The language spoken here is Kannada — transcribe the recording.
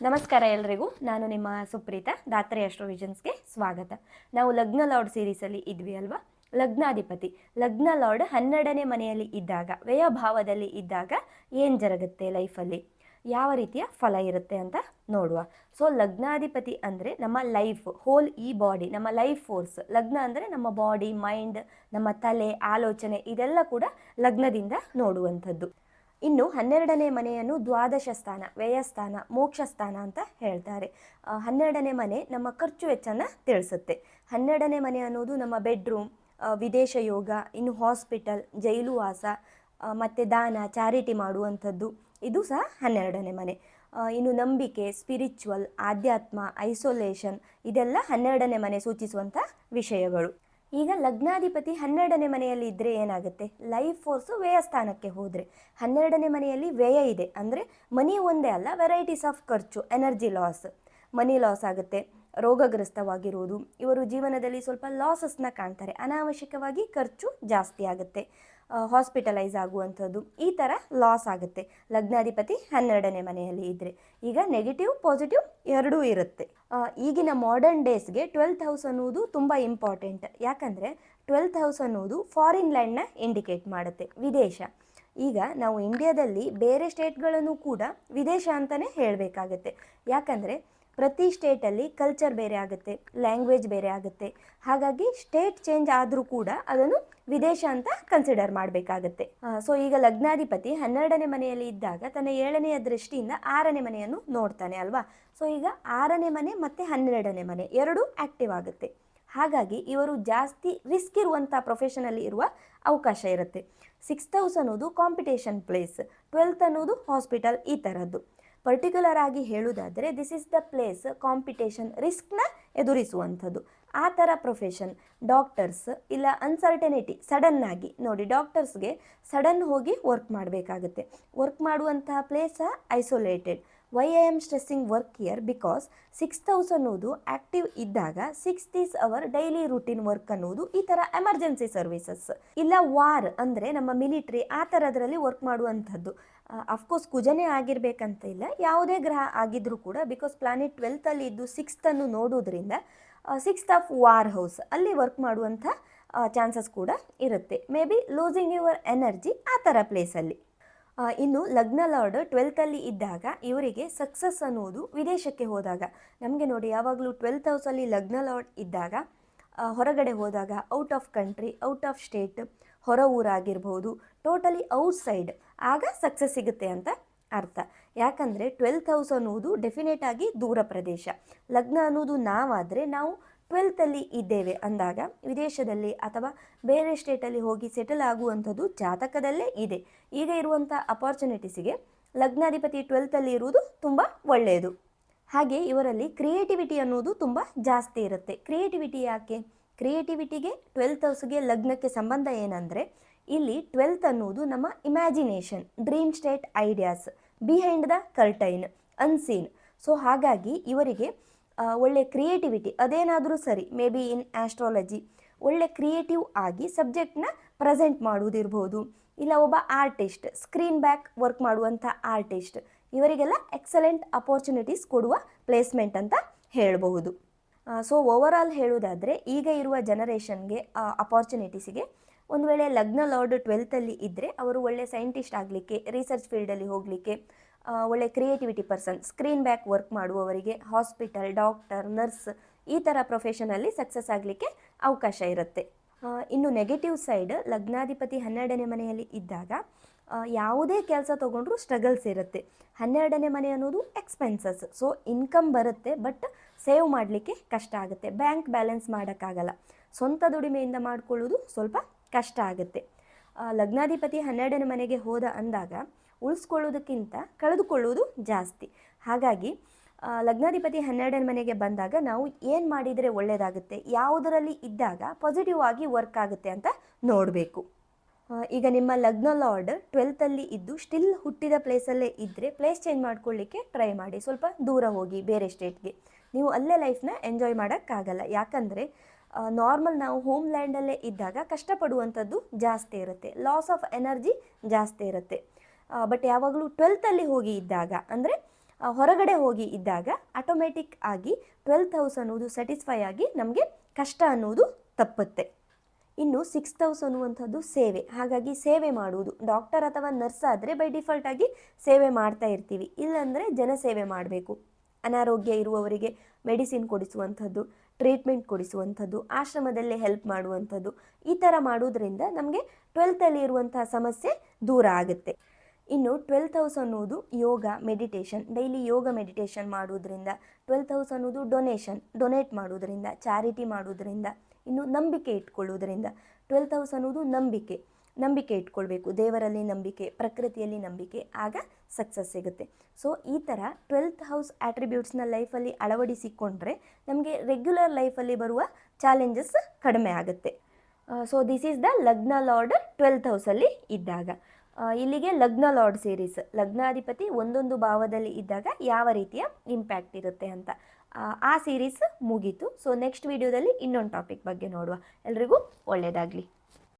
ನಮಸ್ಕಾರ ಎಲ್ರಿಗೂ. ನಾನು ನಿಮ್ಮ ಸುಪ್ರೀತಾ, ದಾತ್ರಿ ಅಸ್ಟ್ರೋವಿಷನ್ಸ್ಗೆ ಸ್ವಾಗತ. ನಾವು ಲಗ್ನ ಲಾರ್ಡ್ ಸೀರೀಸಲ್ಲಿ ಇದ್ವಿ ಅಲ್ವಾ? ಲಗ್ನಾಧಿಪತಿ. ಲಗ್ನ ಲಾರ್ಡ್ ಹನ್ನೆರಡನೇ ಮನೆಯಲ್ಲಿ ಇದ್ದಾಗ, ವ್ಯಯಭಾವದಲ್ಲಿ ಇದ್ದಾಗ ಏನು ಜರುಗುತ್ತೆ ಲೈಫಲ್ಲಿ? ಯಾವ ರೀತಿಯ ಫಲ ಇರುತ್ತೆ ಅಂತ ನೋಡುವ. ಸೊ, ಲಗ್ನಾಧಿಪತಿ ಅಂದರೆ ನಮ್ಮ ಲೈಫ್, ಹೋಲ್ ಈ ಬಾಡಿ, ನಮ್ಮ ಲೈಫ್ ಫೋರ್ಸ್. ಲಗ್ನ ಅಂದರೆ ನಮ್ಮ ಬಾಡಿ, ಮೈಂಡ್, ನಮ್ಮ ತಲೆ, ಆಲೋಚನೆ, ಇದೆಲ್ಲ ಕೂಡ ಲಗ್ನದಿಂದ ನೋಡುವಂಥದ್ದು. ಇನ್ನು ಹನ್ನೆರಡನೇ ಮನೆಯನ್ನು ದ್ವಾದಶ ಸ್ಥಾನ ವ್ಯಯಸ್ಥಾನ ಮೋಕ್ಷ ಸ್ಥಾನ ಅಂತ ಹೇಳ್ತಾರೆ. ಹನ್ನೆರಡನೇ ಮನೆ ನಮ್ಮ ಖರ್ಚು ವೆಚ್ಚನ ತಿಳಿಸುತ್ತೆ. ಹನ್ನೆರಡನೇ ಮನೆ ಅನ್ನೋದು ನಮ್ಮ ಬೆಡ್ರೂಮ್ ವಿದೇಶ ಯೋಗ, ಇನ್ನು ಹಾಸ್ಪಿಟಲ್ ಜೈಲು ವಾಸ ಮತ್ತೆ ದಾನ ಚಾರಿಟಿ ಮಾಡುವಂಥದ್ದು. ಇದು ಸಹ ಹನ್ನೆರಡನೇ ಮನೆ. ಇನ್ನು ನಂಬಿಕೆ ಸ್ಪಿರಿಚುವಲ್ ಆಧ್ಯಾತ್ಮ ಐಸೋಲೇಷನ್ ಇದೆಲ್ಲ ಹನ್ನೆರಡನೇ ಮನೆ ಸೂಚಿಸುವಂಥ ವಿಷಯಗಳು. ಈಗ ಲಗ್ನಾಧಿಪತಿ ಹನ್ನೆರಡನೇ ಮನೆಯಲ್ಲಿ ಇದ್ದರೆ ಏನಾಗುತ್ತೆ? ಲೈಫ್ ಫೋರ್ಸು ವ್ಯಯ ಸ್ಥಾನಕ್ಕೆ ಹೋದರೆ. ಹನ್ನೆರಡನೇ ಮನೆಯಲ್ಲಿ ವ್ಯಯ ಇದೆ. ಅಂದರೆ ಮನಿ ಒಂದೇ ಅಲ್ಲ ವೆರೈಟೀಸ್ ಆಫ್ ಖರ್ಚು ಎನರ್ಜಿ ಲಾಸ್ ಮನಿ ಲಾಸ್ ಆಗುತ್ತೆ ರೋಗಗ್ರಸ್ತವಾಗಿರುವುದು ಇವರು ಜೀವನದಲ್ಲಿ ಸ್ವಲ್ಪ ಲಾಸಸ್ನ ಕಾಣ್ತಾರೆ. ಅನಾವಶ್ಯಕವಾಗಿ ಖರ್ಚು ಜಾಸ್ತಿ ಆಗುತ್ತೆ. ಹಾಸ್ಪಿಟಲೈಸ್ ಆಗುವಂಥದ್ದು ಈ ಥರ ಲಾಸ್ ಆಗುತ್ತೆ. ಲಗ್ನಾಧಿಪತಿ ಹನ್ನೆರಡನೇ ಮನೆಯಲ್ಲಿ ಇದ್ದರೆ ಈಗ ನೆಗೆಟಿವ್ ಪಾಸಿಟಿವ್ ಎರಡೂ ಇರುತ್ತೆ. ಈಗಿನ ಮಾಡರ್ನ್ ಡೇಸ್ಗೆ ಟ್ವೆಲ್ತ್ ಹೌಸ್ ಅನ್ನೋದು ತುಂಬ ಇಂಪಾರ್ಟೆಂಟ್ ಯಾಕಂದರೆ ಟ್ವೆಲ್ತ್ ಹೌಸ್ ಅನ್ನೋದು ಫಾರಿನ್ ಲ್ಯಾಂಡ್ನ ಇಂಡಿಕೇಟ್ ಮಾಡುತ್ತೆ, ವಿದೇಶ. ಈಗ ನಾವು ಇಂಡಿಯಾದಲ್ಲಿ ಬೇರೆ ಸ್ಟೇಟ್ಗಳನ್ನು ಕೂಡ ವಿದೇಶ ಅಂತಲೇ ಹೇಳಬೇಕಾಗತ್ತೆ. ಯಾಕಂದರೆ ಪ್ರತಿ ಸ್ಟೇಟಲ್ಲಿ ಕಲ್ಚರ್ ಬೇರೆ ಆಗುತ್ತೆ ಲ್ಯಾಂಗ್ವೇಜ್ ಬೇರೆ ಆಗುತ್ತೆ. ಹಾಗಾಗಿ ಸ್ಟೇಟ್ ಚೇಂಜ್ ಆದರೂ ಕೂಡ ಅದನ್ನು ವಿದೇಶ ಅಂತ ಕನ್ಸಿಡರ್ ಮಾಡಬೇಕಾಗತ್ತೆ. ಸೊ ಈಗ ಲಗ್ನಾಧಿಪತಿ ಹನ್ನೆರಡನೇ ಮನೆಯಲ್ಲಿ ಇದ್ದಾಗ ತನ್ನ ಏಳನೆಯ ದೃಷ್ಟಿಯಿಂದ ಆರನೇ ಮನೆಯನ್ನು ನೋಡ್ತಾನೆ ಅಲ್ವಾ? ಸೊ ಈಗ ಆರನೇ ಮನೆ ಮತ್ತು ಹನ್ನೆರಡನೇ ಮನೆ ಎರಡೂ ಆ್ಯಕ್ಟಿವ್ ಆಗುತ್ತೆ. ಹಾಗಾಗಿ ಇವರು ಜಾಸ್ತಿ ರಿಸ್ಕ್ ಇರುವಂಥ ಪ್ರೊಫೆಷನಲ್ಲಿ ಇರುವ ಅವಕಾಶ ಇರುತ್ತೆ. ಸಿಕ್ಸ್ತ್ ಹೌಸ್ ಅನ್ನೋದು ಕಾಂಪಿಟೇಷನ್ ಪ್ಲೇಸ್ ಟ್ವೆಲ್ತ್ ಅನ್ನೋದು ಹಾಸ್ಪಿಟಲ್ ಈ ಥರದ್ದು ಪರ್ಟಿಕ್ಯುಲರ್ ಆಗಿ ಹೇಳುವುದಾದರೆ this is the place competition ರಿಸ್ಕ್ನ ಎದುರಿಸುವಂಥದ್ದು. ಆ ಥರ ಪ್ರೊಫೆಷನ್ ಡಾಕ್ಟರ್ಸ್ ಇಲ್ಲ ಅನ್ಸರ್ಟನಿಟಿ ಸಡನ್ನಾಗಿ ನೋಡಿ ಡಾಕ್ಟರ್ಸ್ಗೆ ಸಡನ್ ಹೋಗಿ ವರ್ಕ್ ಮಾಡಬೇಕಾಗುತ್ತೆ. ವರ್ಕ್ ಮಾಡುವಂತಹ place isolated why I am stressing work year because six house ಅನ್ನೋದು ಆ್ಯಕ್ಟಿವ್ ಇದ್ದಾಗ six these our daily routine work ಅನ್ನೋದು ಈ ಥರ ಎಮರ್ಜೆನ್ಸಿ ಸರ್ವಿಸಸ್ ಇಲ್ಲ ವಾರ್ ಅಂದರೆ ನಮ್ಮ ಮಿಲಿಟ್ರಿ ಆ ಥರದ್ರಲ್ಲಿ ವರ್ಕ್ ಮಾಡುವಂಥದ್ದು. ಅಫ್ಕೋರ್ಸ್ ಕುಜನೇ ಆಗಿರಬೇಕಂತ ಇಲ್ಲ. ಯಾವುದೇ ಗ್ರಹ ಆಗಿದ್ದರೂ ಕೂಡ ಬಿಕಾಸ್ ಪ್ಲಾನೆಟ್ ಟ್ವೆಲ್ತಲ್ಲಿ ಇದ್ದು ಸಿಕ್ಸ್ತನ್ನು ನೋಡೋದ್ರಿಂದ ಸಿಕ್ಸ್ತ್ ಆಫ್ ವಾರ್ ಹೌಸ್ ಅಲ್ಲಿ ವರ್ಕ್ ಮಾಡುವಂಥ ಚಾನ್ಸಸ್ ಕೂಡ ಇರುತ್ತೆ. May be losing your energy ಆ ಥರ ಪ್ಲೇಸಲ್ಲಿ ಇನ್ನು ಲಗ್ನ ಲಾರ್ಡ್ ಟ್ವೆಲ್ತಲ್ಲಿ ಇದ್ದಾಗ ಇವರಿಗೆ ಸಕ್ಸಸ್ ಅನ್ನೋದು ವಿದೇಶಕ್ಕೆ ಹೋದಾಗ, ನಮಗೆ ನೋಡಿ ಯಾವಾಗಲೂ ಟ್ವೆಲ್ತ್ ಹೌಸಲ್ಲಿ ಲಗ್ನ ಲಾರ್ಡ್ ಇದ್ದಾಗ ಹೊರಗಡೆ ಹೋದಾಗ out of country, out of state, ಹೊರ ಊರಾಗಿರ್ಬೋದು, ಟೋಟಲಿ ಔಟ್ ಸೈಡ್ ಆಗ ಸಕ್ಸಸ್ ಸಿಗುತ್ತೆ ಅಂತ ಅರ್ಥ. ಯಾಕಂದರೆ ಟ್ವೆಲ್ತ್ ಹೌಸ್ ಅನ್ನೋದು ಡೆಫಿನೆಟ್ ಆಗಿ ದೂರ ಪ್ರದೇಶ. ಲಗ್ನ ಅನ್ನೋದು ನಾವಾದರೆ ನಾವು ಟ್ವೆಲ್ತಲ್ಲಿ ಇದ್ದೇವೆ ಅಂದಾಗ ವಿದೇಶದಲ್ಲಿ ಅಥವಾ ಬೇರೆ ಸ್ಟೇಟಲ್ಲಿ ಹೋಗಿ ಸೆಟಲ್ ಆಗುವಂಥದ್ದು ಜಾತಕದಲ್ಲೇ ಇದೆ. ಈಗ ಇರುವಂಥ ಅಪಾರ್ಚುನಿಟೀಸಿಗೆ ಲಗ್ನಾಧಿಪತಿ ಟ್ವೆಲ್ತಲ್ಲಿ ಇರುವುದು ತುಂಬ ಒಳ್ಳೆಯದು. ಹಾಗೆ ಇವರಲ್ಲಿ ಕ್ರಿಯೇಟಿವಿಟಿ ಅನ್ನೋದು ತುಂಬ ಜಾಸ್ತಿ ಇರುತ್ತೆ. ಕ್ರಿಯೇಟಿವಿಟಿ ಯಾಕೆ? ಕ್ರಿಯೇಟಿವಿಟಿಗೆ ಟ್ವೆಲ್ತ್ ಹೌಸ್ಗೆ ಲಗ್ನಕ್ಕೆ ಸಂಬಂಧ ಏನಂದರೆ ಇಲ್ಲಿ ಟ್ವೆಲ್ತ್ ಅನ್ನೋದು ನಮ್ಮ imagination dream state ideas behind the curtain unseen so ಹಾಗಾಗಿ ಇವರಿಗೆ ಒಳ್ಳೆ ಕ್ರಿಯೇಟಿವಿಟಿ ಅದೇನಾದರೂ ಸರಿ ಮೇ ಬಿ ಇನ್ ಆಸ್ಟ್ರಾಲಜಿ ಒಳ್ಳೆ ಕ್ರಿಯೇಟಿವ್ ಆಗಿ ಸಬ್ಜೆಕ್ಟ್ನ ಪ್ರೆಸೆಂಟ್ ಮಾಡುವುದಿರ್ಬೋದು ಇಲ್ಲ ಒಬ್ಬ ಆರ್ಟಿಸ್ಟ್ ಸ್ಕ್ರೀನ್ ಬ್ಯಾಕ್ ವರ್ಕ್ ಮಾಡುವಂಥ ಆರ್ಟಿಸ್ಟ್ ಇವರಿಗೆಲ್ಲ ಎಕ್ಸಲೆಂಟ್ ಅಪಾರ್ಚುನಿಟೀಸ್ ಕೊಡುವ ಪ್ಲೇಸ್ಮೆಂಟ್ ಅಂತ ಹೇಳಬಹುದು. ಸೊ ಓವರಾಲ್ ಹೇಳುವುದಾದರೆ, ಈಗ ಇರುವ ಜನರೇಷನ್ಗೆ ಅಪಾರ್ಚುನಿಟೀಸಿಗೆ ಒಂದು ವೇಳೆ ಲಗ್ನ ಲಾರ್ಡ್ ಟ್ವೆಲ್ತಲ್ಲಿ ಇದ್ದರೆ ಅವರು ಒಳ್ಳೆ ಸೈಂಟಿಸ್ಟ್ ಆಗಲಿಕ್ಕೆ ರಿಸರ್ಚ್ ಫೀಲ್ಡಲ್ಲಿ ಹೋಗಲಿಕ್ಕೆ ಒಳ್ಳೆ creativity person screen back work ಮಾಡುವವರಿಗೆ ಹಾಸ್ಪಿಟಲ್ ಡಾಕ್ಟರ್ ನರ್ಸ್ ಈ ಥರ ಪ್ರೊಫೆಷನಲ್ಲಿ ಸಕ್ಸಸ್ ಆಗಲಿಕ್ಕೆ ಅವಕಾಶ ಇರುತ್ತೆ. ಇನ್ನು ನೆಗೆಟಿವ್ ಸೈಡ್ ಲಗ್ನಾಧಿಪತಿ ಹನ್ನೆರಡನೇ ಮನೆಯಲ್ಲಿ ಇದ್ದಾಗ ಯಾವುದೇ ಕೆಲಸ ತೊಗೊಂಡ್ರೂ ಸ್ಟ್ರಗಲ್ಸ್ ಇರುತ್ತೆ ಹನ್ನೆರಡನೇ ಮನೆ ಅನ್ನೋದು ಎಕ್ಸ್ಪೆನ್ಸಸ್ ಸೊ ಇನ್ಕಮ್ ಬರುತ್ತೆ ಬಟ್ ಸೇವ್ ಮಾಡಲಿಕ್ಕೆ ಕಷ್ಟ ಆಗುತ್ತೆ. ಬ್ಯಾಂಕ್ ಬ್ಯಾಲೆನ್ಸ್ ಮಾಡೋಕ್ಕಾಗಲ್ಲ. ಸ್ವಂತ ದುಡಿಮೆಯಿಂದ ಮಾಡ್ಕೊಳ್ಳೋದು ಸ್ವಲ್ಪ ಕಷ್ಟ ಆಗುತ್ತೆ. ಲಗ್ನಾಧಿಪತಿ ಹನ್ನೆರಡನೇ ಮನೆಗೆ ಹೋದ ಅಂದಾಗ ಉಳಿಸ್ಕೊಳ್ಳೋದಕ್ಕಿಂತ ಕಳೆದುಕೊಳ್ಳುವುದು ಜಾಸ್ತಿ. ಹಾಗಾಗಿ ಲಗ್ನಾಧಿಪತಿ ಹನ್ನೆರಡನೇ ಮನೆಗೆ ಬಂದಾಗ ನಾವು ಏನು ಮಾಡಿದರೆ ಒಳ್ಳೆಯದಾಗುತ್ತೆ ಯಾವುದರಲ್ಲಿ ಇದ್ದಾಗ ಪಾಸಿಟಿವ್ ಆಗಿ ವರ್ಕ್ ಆಗುತ್ತೆ ಅಂತ ನೋಡಬೇಕು. ಈಗ ನಿಮ್ಮ ಲಗ್ನ ಲಾರ್ಡ್ ಟ್ವೆಲ್ತಲ್ಲಿ ಇದ್ದು ಸ್ಟಿಲ್ ಹುಟ್ಟಿದ ಪ್ಲೇಸಲ್ಲೇ ಇದ್ದರೆ ಪ್ಲೇಸ್ ಚೇಂಜ್ ಮಾಡ್ಕೊಳ್ಳಿಕ್ಕೆ ಟ್ರೈ ಮಾಡಿ. ಸ್ವಲ್ಪ ದೂರ ಹೋಗಿ ಬೇರೆ ಸ್ಟೇಟ್ಗೆ ನೀವು ಅಲ್ಲೇ ಲೈಫ್ನ ಎಂಜಾಯ್ ಮಾಡೋಕ್ಕಾಗಲ್ಲ. ಯಾಕಂದರೆ ನಾರ್ಮಲ್ ನಾವು ಹೋಮ್ ಲ್ಯಾಂಡಲ್ಲೇ ಇದ್ದಾಗ ಕಷ್ಟಪಡುವಂಥದ್ದು ಜಾಸ್ತಿ ಇರುತ್ತೆ. ಲಾಸ್ ಆಫ್ ಎನರ್ಜಿ ಜಾಸ್ತಿ ಇರುತ್ತೆ. ಬಟ್ ಯಾವಾಗಲೂ ಟ್ವೆಲ್ತಲ್ಲಿ ಹೋಗಿ ಇದ್ದಾಗ, ಅಂದರೆ ಹೊರಗಡೆ ಹೋಗಿ ಇದ್ದಾಗ ಆಟೋಮೆಟಿಕ್ ಆಗಿ ಟ್ವೆಲ್ತ್ ಹೌಸ್ ಅನ್ನೋದು ಸ್ಯಾಟಿಸ್ಫೈ ಆಗಿ ನಮಗೆ ಕಷ್ಟ ಅನ್ನೋದು ತಪ್ಪುತ್ತೆ. ಇನ್ನು ಸಿಕ್ಸ್ ಹೌಸ್ ಅನ್ನುವಂಥದ್ದು ಸೇವೆ. ಹಾಗಾಗಿ ಸೇವೆ ಮಾಡುವುದು. ಡಾಕ್ಟರ್ ಅಥವಾ ನರ್ಸ್ ಆದರೆ ಬೈ ಡಿಫಾಲ್ಟ್ ಆಗಿ ಸೇವೆ ಮಾಡ್ತಾ ಇರ್ತೀವಿ. ಇಲ್ಲಾಂದರೆ ಜನಸೇವೆ ಮಾಡಬೇಕು. ಅನಾರೋಗ್ಯ ಇರುವವರಿಗೆ ಮೆಡಿಸಿನ್ ಕೊಡಿಸುವಂಥದ್ದು ಟ್ರೀಟ್ಮೆಂಟ್ ಕೊಡಿಸುವಂಥದ್ದು, ಆಶ್ರಮದಲ್ಲೇ ಹೆಲ್ಪ್ ಮಾಡುವಂಥದ್ದು, ಈ ಥರ ಮಾಡೋದ್ರಿಂದ ನಮಗೆ ಟ್ವೆಲ್ತಲ್ಲಿ ಇರುವಂತಹ ಸಮಸ್ಯೆ ದೂರ ಆಗುತ್ತೆ. ಇನ್ನು ಟ್ವೆಲ್ತ್ ಹೌಸ್ ಅನ್ನೋದು yoga meditation daily yoga meditation ಮಾಡೋದ್ರಿಂದ ಟ್ವೆಲ್ತ್ ಹೌಸ್ ಅನ್ನೋದು ಡೊನೇಷನ್ ಡೊನೇಟ್ ಮಾಡೋದ್ರಿಂದ ಚಾರಿಟಿ ಮಾಡೋದ್ರಿಂದ ಇನ್ನು ನಂಬಿಕೆ ಇಟ್ಕೊಳ್ಳುವುದರಿಂದ ಟ್ವೆಲ್ತ್ ಹೌಸ್ ಅನ್ನೋದು ನಂಬಿಕೆ. ನಂಬಿಕೆ ಇಟ್ಕೊಳ್ಬೇಕು. ದೇವರಲ್ಲಿ ನಂಬಿಕೆ, ಪ್ರಕೃತಿಯಲ್ಲಿ ನಂಬಿಕೆ, ಆಗ ಸಕ್ಸಸ್ ಸಿಗುತ್ತೆ. ಸೊ ಈ ಥರ ಟ್ವೆಲ್ತ್ ಹೌಸ್ ಆಟ್ರಿಬ್ಯೂಟ್ಸ್ನ ಲೈಫಲ್ಲಿ ಅಳವಡಿಸಿಕೊಂಡ್ರೆ ನಮಗೆ ರೆಗ್ಯುಲರ್ ಲೈಫಲ್ಲಿ ಬರುವ ಚಾಲೆಂಜಸ್ ಕಡಿಮೆ ಆಗುತ್ತೆ. ಸೊ ದಿಸ್ ಈಸ್ ದ ಲಗ್ನ ಲಾರ್ಡ್ ಟ್ವೆಲ್ತ್ ಹೌಸಲ್ಲಿ ಇದ್ದಾಗ. ಇಲ್ಲಿಗೆ ಲಗ್ನ ಲಾರ್ಡ್ ಸೀರೀಸ್ ಲಗ್ನಾಧಿಪತಿ ಒಂದೊಂದು ಭಾವದಲ್ಲಿ ಇದ್ದಾಗ ಯಾವ ರೀತಿಯ ಇಂಪ್ಯಾಕ್ಟ್ ಇರುತ್ತೆ ಅಂತ. ಆ ಸೀರೀಸ್ ಮುಗೀತು. ಸೊ ನೆಕ್ಸ್ಟ್ ವಿಡಿಯೋದಲ್ಲಿ ಇನ್ನೊಂದು ಟಾಪಿಕ್ ಬಗ್ಗೆ ನೋಡುವ. ಎಲ್ರಿಗೂ ಒಳ್ಳೆಯದಾಗಲಿ